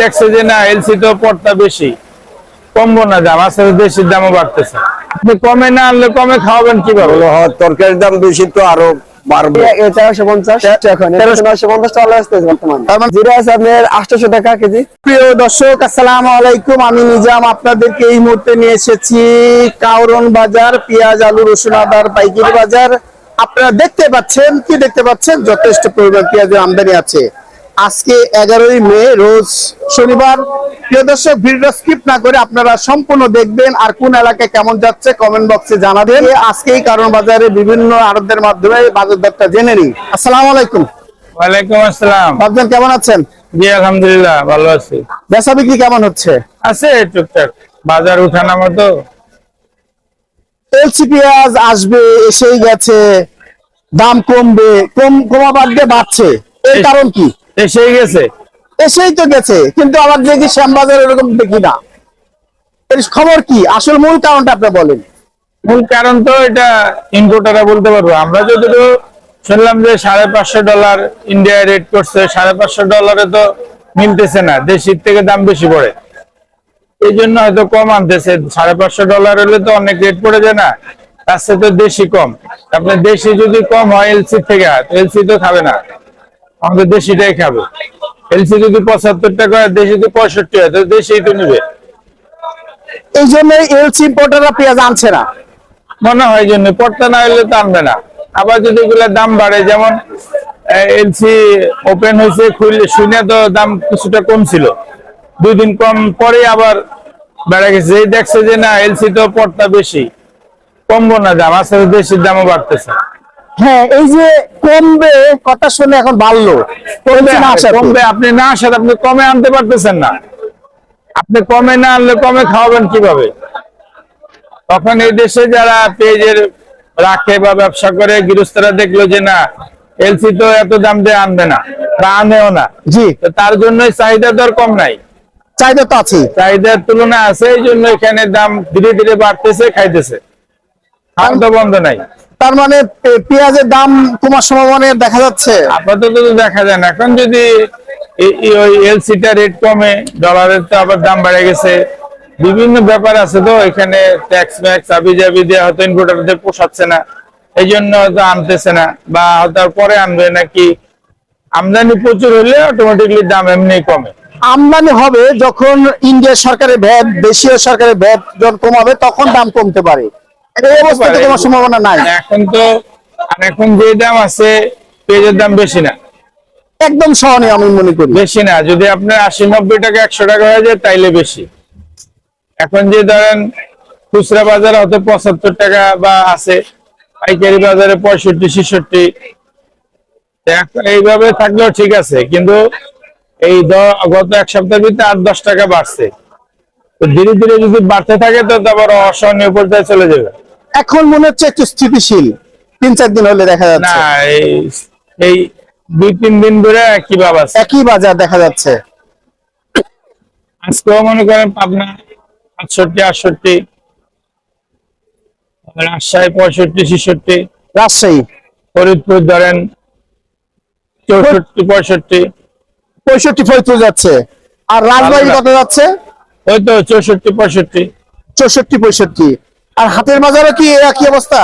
দেখছে যে না এলসি তো পড়তা বেশি। কমবো না দাম আস্তে আস্তে দেশির দামও বাড়তেছে। আপনি কমে না আনলে কমে খাওয়াবেন কীভাবে? হ্যাঁ, তরকারির দাম বেশি তো আরও বাড়বে। তেরোশো পঞ্চাশ এখন তেরোশো নয়শো পঞ্চাশ টাকা আসতেছে বর্তমানে। জিরো আছে আপনার আটশোশো টাকা কেজি। প্রিয় দর্শক আসসালামু আলাইকুম। আমি নিজাম আপনাদেরকে এই মুহূর্তে নিয়ে এসেছি কাউরন বাজার পেঁয়াজ আলু রসুন আদার পাইকারি বাজার। আপনারা দেখতে পাচ্ছেন কি দেখতে পাচ্ছেন? যথেষ্ট পরিমাণ পেঁয়াজের আমদানি আছে। আজকে এগারোই মে রোজ শনিবার। প্রিয় দর্শক ভিডিও স্কিপ না করে আপনারা সম্পূর্ণ দেখবেন আর কোন এলাকায় কেমন যাচ্ছে কমেন্ট বক্সে জানাবেন। আজকে এই কারণ বাজারে বিভিন্ন আড়তদের মাধ্যমে বাজার দরটা জেনে নিই। আসসালাম আলাইকুম। ওয়ালাইকুম আসসালাম। ভাবছেন কেমন আছেন? জি আলহামদুলিল্লাহ ভালো আছি। বেচা বিক্রি কেমন হচ্ছে? আছে টুকটাক। বাজার উঠানামা তো এলসি পেঁয়াজ আসবে এসেই গেছে। দাম কমবে কম কমা বাদ দিয়ে বাড়ছে এর কারণ কি? এসেই গেছে। এসেই তো গেছে কিন্তু আবার দেখি শ্যামবাজার এরকম দেখি না। এর খবর কি? আসল মূল কারণটা আপনি বলেন। মূল কারণ তো এটা ইম্পোর্টাররা বলতে পারব। আমরা যতটুকু শুনলাম যে সাড়ে পাঁচশো ডলার ইন্ডিয়া রেট করছে সাড়ে পাঁচশো ডলারে তো মিলতেছে না দেশির থেকে দাম বেশি পড়ে। এই জন্য হয়তো কম আনতেছে। সাড়ে পাঁচশো ডলার হলে তো অনেক রেট পড়ে যায় না তার সাথে তো দেশি কম। আপনার দেশি যদি কম হয় এলসি থেকে এলসি তো খাবে না। আমাদের দেশিটাই খাবে। এলসি যদি পঁচাত্তর টাকা দেশি তো পঁয়ষট্টি হয় তো দেশি তো নিবে। এই জন্য এলসি ইম্পোর্টাররা পেঁয়াজ আনছে না। মনে হয় জন্য পড়তে না হলে তো আনবে না। আবার যদি এগুলোর দাম বাড়ে যেমন এলসি ওপেন হয়েছে খুললে শুনে তো দাম কিছুটা কম ছিল দুই দিন কম পরে আবার বেড়ে গেছে। এই দেখছে যে না এলসি তো পড়তা বেশি কমবো না দাম আস্তে আস্তে দেশির দামও বাড়তেছে। হ্যাঁ এই যে কমবে কথা শুনে এখন বাড়লো। কমবে আপনি না আসার আপনি কমে আনতে পারতেছেন না। আপনি কমে না আনলে কমে খাওয়াবেন কীভাবে? তখন এই দেশে যারা পেঁয়াজের রাখে বা ব্যবসা করে গৃহস্থরা দেখল যে না এলসি তো এত দাম দিয়ে আনবে না বা আনেও না। জি। তার জন্যই চাহিদা দর কম নাই। চাহিদা তো আছে চাহিদার তুলনায় আছে এই জন্য এখানে দাম ধীরে ধীরে বাড়তেছে খাইতেছে। খাওয়া তো বন্ধ নাই। তার মানে পেঁয়াজের দাম কমার সম্ভাবনা দেখা যাচ্ছে? আপাতত তো দেখা যায় না। এখন যদি ওই এলসিটা রেট কমে ডলারের তো আবার দাম বেড়ে গেছে। বিভিন্ন ব্যাপার আছে তো এখানে ট্যাক্স ম্যাক্স আবি জাবি দিয়ে হয়তো ইনভোটারদের পোষাচ্ছে না। এই জন্য হয়তো আনতেছে না বা হয়তো পরে আনবে নাকি? আমদানি প্রচুর হলে অটোমেটিকলি দাম এমনি কমে। আমদানি হবে যখন ইন্ডিয়া সরকারের ভ্যাট দেশীয় সরকারের ভ্যাট যখন কমাবে তখন দাম কমতে পারে। এই অবস্থাতে কোনো সম্ভাবনা নাই। এখন তো আর এখন যে দাম আছে পেঁয়াজের দাম বেশি না। একদম সহনীয় আমি মনে করি। বেশি না যদি আপনার আশি নব্বই টাকা একশো টাকা হয়ে যায় তাইলে বেশি। এখন যে ধরেন খুচরা বাজারে হয়তো পঁচাত্তর টাকা বা আছে পাইকারি বাজারে পঁয়ষট্টি ছেষট্টি। এইভাবে থাকলেও ঠিক আছে কিন্তু এই গত এক সপ্তাহের ভিতরে আট দশ টাকা বাড়ছে। তো ধীরে ধীরে যদি বাড়তে থাকে তো তারপর অসহনীয় পর্যায়ে চলে যাবে। এখন মনে হচ্ছে একটু স্থিতিশীল। তিন চার দিন হলে দেখা না যাচ্ছে এই এই দুই তিন দিন ধরে একই আছে। একই বাজার দেখা যাচ্ছে। আজকেও মনে করেন পাবনা আটষট্টি আটষট্টি রাজশাহী পঁয়ষট্টি ছেষট্টি রাজশাহী। ফরিদপুর ধরেন চৌষট্টি পঁয়ষট্টি। পঁয়ষট্টি ফরিদপুর যাচ্ছে। আর রাজবাড়ি না। কত যাচ্ছে? ওই তো চৌষট্টি পঁয়ষট্টি। চৌষট্টি পঁয়ষট্টি। আর হাতের বাজারে কি একই অবস্থা?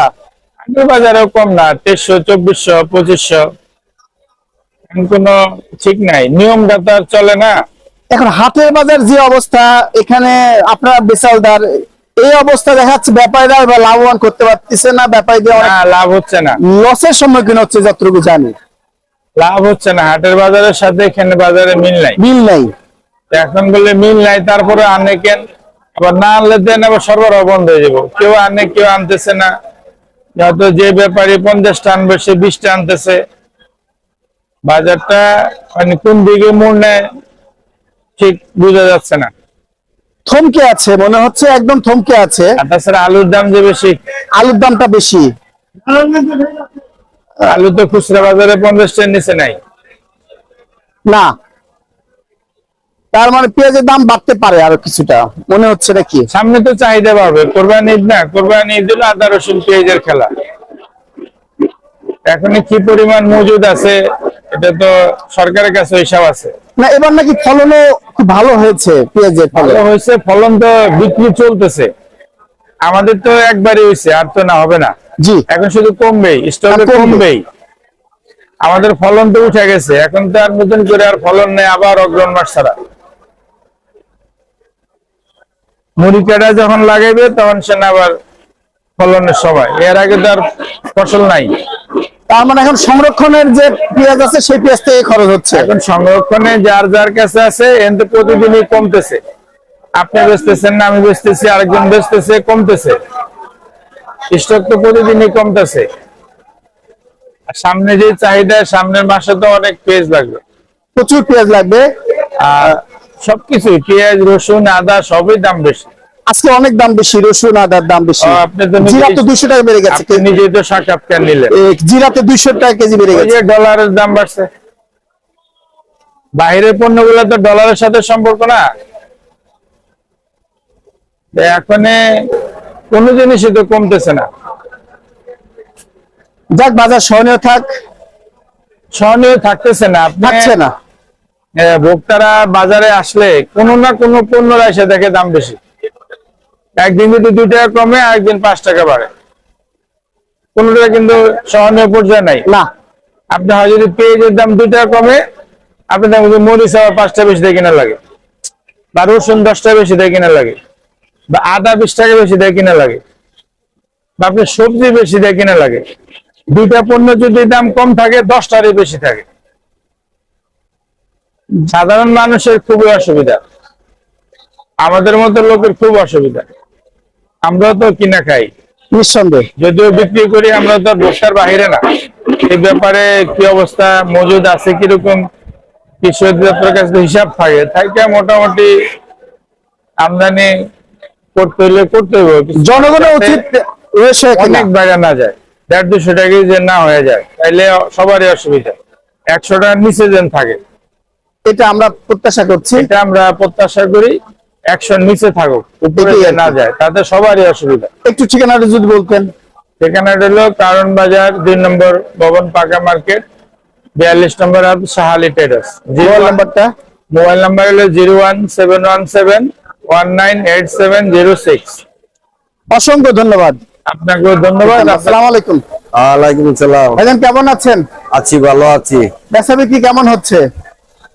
আগের বাজারেও কম না তেইশশো চব্বিশশো পঁচিশশো। কোনো ঠিক নাই নিয়মটা তো আর চলে না। এখন হাটের বাজার যে অবস্থা এখানে আপনার বেচালদার এই অবস্থা দেখাচ্ছে ব্যাপারীরা এবার লাভবান করতে পারতেছে না ব্যাপারীদের লাভ হচ্ছে না। লসের সম্মুখীন হচ্ছে যতটুকু জানি। লাভ হচ্ছে না হাটের বাজারের সাথে এখানে বাজারে মিল নাই। মিল নাই। এখন বলে মিল নাই তারপরে আনে কেন আবার না আনলে দেন আবার সরবরাহ বন্ধ হয়ে যাব। কেউ আনে কেউ আনতেছে না। হয়তো যে ব্যাপারী পঞ্চাশটা আনবে সে বিশটা আনতেছে। বাজারটা মানে কোন দিকে মোড় নেয় ঠিক বোঝা যাচ্ছে না। থমকে আছে মনে হচ্ছে একদম থমকে আছে। তাছাড়া আলুর দাম যে বেশি? আলুর দামটা বেশি। আলু তো খুচরা বাজারে পঞ্চাশটার নিচে নাই। না। তার মানে পেঁয়াজের দাম বাড়তে পারে আরও কিছুটা। মনে হচ্ছে নাকি? সামনে তো চাহিদা বাড়বে। কোরবানি ঈদ না কোরবানি ঈদ হলো আদা রসুন পেঁয়াজের খেলা। এখন কি পরিমাণ মজুদ আছে এটা তো সরকারের কাছে হিসাব আছে। না এবার নাকি ফলনও খুব ভালো হয়েছে পেঁয়াজের ফলন। হয়েছে ফলন তো বিক্রি চলতেছে। আমাদের তো একবারই হয়েছে আর তো না হবে না। জি। এখন শুধু কমবেই স্টকে। কমবেই। আমাদের ফলন তো উঠে গেছে এখন তো আর নতুন করে আর ফলন নেই আবার অগ্রণ মাস ছাড়া। মুড়ি কাটা যখন লাগাইবে তখন সে আবার ফলনের সময়। এর আগে তো আর ফসল নাই। তার মানে এখন সংরক্ষণের যে পেঁয়াজ আছে সেই পেঁয়াজ থেকে খরচ হচ্ছে। এখন সংরক্ষণে যার যার কাছে আছে এতে প্রতিদিনই কমতেছে। আপনি বেচতেছেন না আমি বেচতেছি আরেকজন বেচতেছে কমতেছে। স্টক তো প্রতিদিনই কমতেছে। আর সামনে যে চাহিদা সামনের মাসে তো অনেক পেঁয়াজ লাগবে। প্রচুর পেঁয়াজ লাগবে। আর সবকিছু পেঁয়াজ রসুন আদা সবই দাম বেশি। আজকে অনেক দাম বেশি রসুন আদার দাম বেশি। তো জিরা তো দুইশো টাকা বেড়ে গেছে। নিলেন। দুইশো টাকা কেজি বেড়ে গেছে। ডলারের দাম বাড়ছে। বাইরের পণ্যগুলো তো ডলারের সাথে সম্পর্ক না। এখনে কোন জিনিসই তো কমতেছে না। যাক বাজার সহনীয় থাক। সহনীয় থাকতেছে না। থাকছে না। ভোক্তারা বাজারে আসলে কোনো না কোনো পণ্যরা এসে দেখে দাম বেশি। একদিন যদি দুই টাকা কমে একদিন পাঁচ টাকা বাড়ে। কোনোটা কিন্তু সহনীয় পর্যায়ে নাই। না। আপনি হয় যদি পেঁয়াজের দাম দুই টাকা কমে আপনি যে মরিচ আবার পাঁচটা বেশি দিয়ে কিনা লাগে। বা রসুন দশটা বেশি দিয়ে কিনা লাগে। বা আদা বিশ টাকা বেশি দিয়ে কিনা লাগে। বা আপনি সবজি বেশি দিয়ে কিনা লাগে। দুইটা পণ্য যদি দাম কম থাকে দশটারই বেশি থাকে। সাধারণ মানুষের খুবই অসুবিধা। আমাদের মতো লোকের খুব অসুবিধা। আমরা তো কিনা খাই। নিঃসন্দেহ। যদিও বিক্রি করি আমরা তো ব্যবসার বাহিরে না। এই ব্যাপারে কি অবস্থা মজুদ আছে কীরকম? কৃষি অধিদপ্তরের কাছে হিসাব থাকে থাকে মোটামুটি আমদানি করতে হলে করতে হবে জনগণের উচিত অনেক বাইরে না যায়। দেড় দুশো টাকা যে না হয়ে যায় তাইলে সবারই অসুবিধা। একশো টাকার নিচে যেন থাকে। এটা আমরা প্রত্যাশা করছি। এটা আমরা প্রত্যাশা করি একশোর নিচে থাকুক উপরে। না যায় তাতে সবারই অসুবিধা। একটু ঠিকানাটা যদি বলতেন। সেখানে হলো কারণ বাজার দুই নম্বর ভবন পাকা মার্কেট বিয়াল্লিশ নম্বর হাত সাহালি ট্রেডার্স মোবাইল নাম্বারটা? মোবাইল নাম্বার হলো zero one seven one seven one nine eight seven zero six. অসংখ্য ধন্যবাদ। আপনাকেও ধন্যবাদ। আসসালামু আলাইকুম। ওয়ালাইকুম সালাম ভাইজান কেমন আছেন? আছি ভালো আছি। বেচা বিক্রি কেমন হচ্ছে?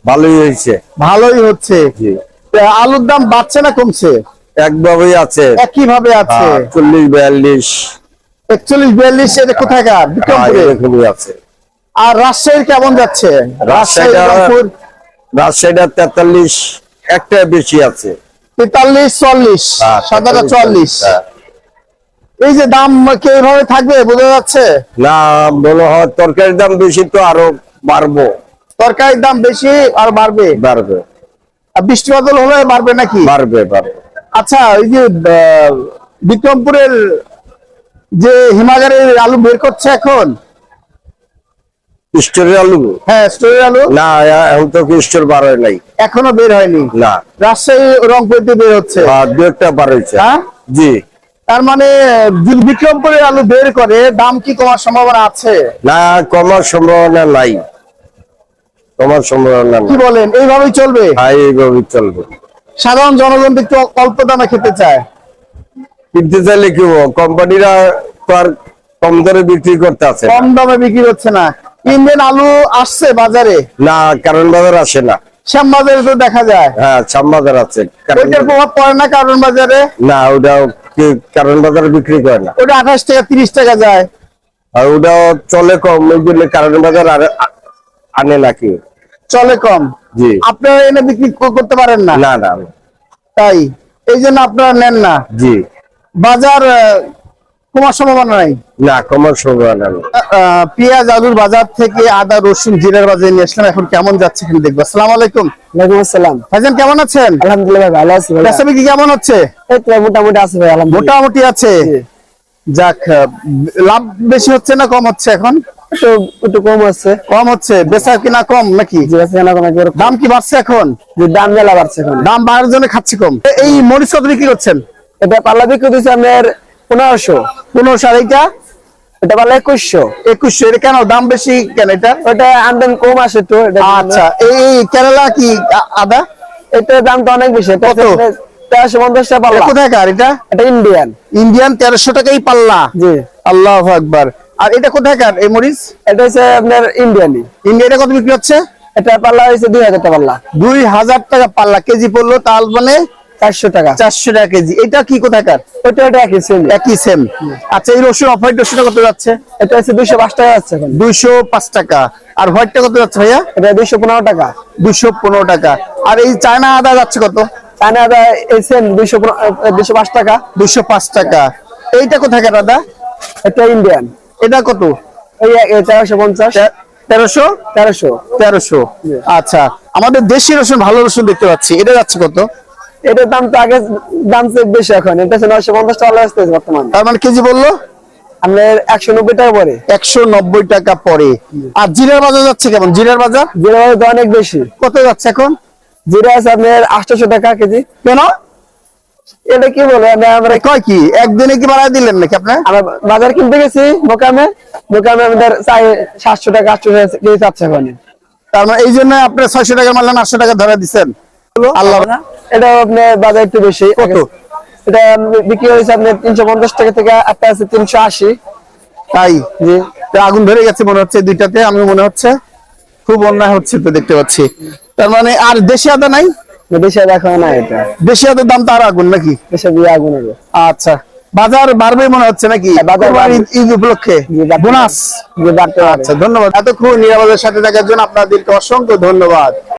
ভালোই হয়েছে। ভালোই হচ্ছে। আলুর দাম বাড়ছে না কমছে? একভাবেই আছে। একই ভাবে আছে। হ্যাঁ, চল্লিশ বিয়াল্লিশ। একচল্লিশ বিয়াল্লিশ এটা কোথাকার? হ্যাঁ, বিক্রমপুরে আছে। আর রাজশাহীর কেমন যাচ্ছে? রাজশাহী রাজশাহীটা- তেতাল্লিশ একটা বেশি আছে। তেতাল্লিশ চল্লিশ হ্যাঁ, সাদাটা চল্লিশ। হ্যাঁ। এই যে দাম কি এইভাবে থাকবে বোঝা যাচ্ছে? না মনে হয় তরকারির দাম বেশি তো আরও বাড়বো। তরকারির দাম বেশি আর বাড়বে? বাড়বে। আর বৃষ্টি বাদল হলে বাড়বে নাকি? বাড়বে বাড়বে। আচ্ছা ওই যে বিক্রমপুরের যে হিমাগারের আলু বের করছে এখন? স্টোরের আলু? হ্যাঁ স্টোরের আলু। না এখন তো স্টোর বার হয় নাই। এখনও বের হয়নি? না। রাজশাহী বের হচ্ছে? আর দু একটা বার হয়েছে। হ্যাঁ? জি। তার মানে বিক্রমপুরের আলু বের করে দাম কি কমার সম্ভাবনা আছে? না কমার সম্ভাবনা নাই। কমার সম্ভাবনা কি বলেন? এইভাবেই চলবে? হ্যাঁ এইভাবে চলবে। সাধারণ জনগণ একটু অল্প দামে খেতে চায়। কিনতে চাইলে কি? কোম্পানিরা তো আর কম দরে বিক্রি করতে আছে কম দামে বিক্রি হচ্ছে না। ইন্ডিয়ান আলু আসছে বাজারে? না কারণ বাজার আসে না। শ্যাম বাজারে তো দেখা যায়। হ্যাঁ শ্যামবাজার আছে। কারণ ওইটার প্রভাব পড়ে না কারণ বাজারে? না ওটা কারণ বাজারে বিক্রি করে না। ওটা আঠাশ টাকা তিরিশ টাকা যায়। আর ওটাও চলে কম ওই জন্য কারণ বাজার আর আনে নাকি? চলে কম। জি। আপনারা এনে বিক্রি করতে পারেন না? না না। তাই? এই জন্য আপনারা নেন না? জি। বাজার কমার সম্ভাবনা নাই? না কমার সম্ভাবনা নেই। পেঁয়াজ আলুর বাজার থেকে আদা রসুন জিরার বাজারে নিয়ে আসলাম। এখন কেমন যাচ্ছে এখানে দেখব। আসসালাম আলাইকুম। ওয়ালাইকুম আসসালাম। ভাইজান কেমন আছেন? আলহামদুলিল্লাহ ভালো আছি ভাই বেচা বিক্রি কেমন হচ্ছে? এই তো মোটামুটি আছে ভাই আলহামদুলিল্লাহ। মোটামুটি আছে। যাক লাভ বেশি হচ্ছে না কম হচ্ছে এখন? একটু একটু কম আছে। কম হচ্ছে বেচা কিনা কম নাকি? জি আছে না দাম কি বাড়ছে এখন? দাম মেলা বাড়ছে এখন। দাম বাড়ার জন্য খাচ্ছি কম। এই মরিচ কত বিক্রি করছেন? এটা পাল্লা বিক্রি দিচ্ছে আপনার পনেরোশো। পনেরো সার এইটা? এটা পাল্লা একুশশো। একুশশো এটা কেন দাম বেশি কেন এটা? ওটা আমদানি কম আসে তো আচ্ছা এই কেরালা কি আদা? এটার দাম তো অনেক বেশি কত? তেরোশো পঞ্চাশ টাকা এটা পাল্লা কোথাকার এটা? এটা ইন্ডিয়ান। ইন্ডিয়ান তেরোশো টাকাই পাল্লা। জি। আল্লাহ আকবার। আর এটা কোথাকার এই মরিচ? এটা হচ্ছে আপনার ইন্ডিয়ানি। ইন্ডিয়াটা কত বিক্রি হচ্ছে? এটা পাল্লা হয়েছে দুই হাজার টাকা পাল্লা। দুই হাজার টাকা পাল্লা। কেজি পড়ল তার মানে চারশো টাকা। চারশো টাকা কেজি। এটা কি কোথাকার ওটা ওটা একই সেম একই সেম আচ্ছা এই রসুন অফ হোয়াইট রসুনটা কত যাচ্ছে? এটা হচ্ছে দুইশো পাঁচ টাকা যাচ্ছে এখন। দুইশো পাঁচ টাকা। আর হোয়াইটটা কত যাচ্ছে ভাইয়া? এটা দুইশো পনেরো টাকা। দুইশো পনেরো টাকা। আর এই চায়না আদা যাচ্ছে কত? চায়না আদা এই সেম দুইশো দুইশো পাঁচ টাকা। দুইশো পাঁচ টাকা। এইটা কোথাকার আদা? এটা ইন্ডিয়ান। এটা কত? তেরোশো পঞ্চাশ। তেরোশো? তেরোশো। তেরোশো। আচ্ছা আমাদের দেশি রসুন ভালো রসুন দেখতে পাচ্ছি। এটা যাচ্ছে কত? এটার দাম তো আগে দাম বেশি এখন। এটা নয়শো পঞ্চাশ টাকা আসতেছে বর্তমান। তার মানে কেজি বলল? আপনার একশো নব্বই টাকা পরে একশো নব্বই টাকা পরে আর জিরার বাজার যাচ্ছে কেমন? জিরার বাজার? জিরা তো অনেক বেশি। কত যাচ্ছে এখন? জিরা আছে আপনার আটশোশো টাকা কেজি। কেন? এটা কি বলে? আমরা কয় কি? একদিনে কি বাড়ায় দিলেন নাকি আপনার আমরা বাজার কিনতে গেছি মোকামে মোকামে আমাদের চাই সাতশো টাকা আটশো টাকা চাচ্ছে ওখানে তার মানে এই জন্য আপনার ছয়শো টাকা মারলেন আটশো টাকা ধরে দিচ্ছেন আল্লাহ এটা আপনার বাজার একটু বেশি। কত? এটা বিক্রি হয়েছে আপনার তিনশো পঞ্চাশ টাকা থেকে একটা আছে তিনশো আশি। তাই? জি। আগুন ধরে গেছে মনে হচ্ছে দুইটাতে আমি মনে হচ্ছে। খুব অন্যায় হচ্ছে তো দেখতে পাচ্ছি। তার মানে আর দেশি আদা নাই? দেশে দেখা না এটা। দেশি আদার দাম তো আর আগুন নাকি? দেশে দিয়ে আগুন আচ্ছা বাজার বাড়বে মনে হচ্ছে নাকি? হ্যাঁ। ঈদ উপলক্ষে? বোনাস। আচ্ছা ধন্যবাদ। এতক্ষণ নিরাপদের সাথে থাকার জন্য আপনাদেরকে অসংখ্য ধন্যবাদ।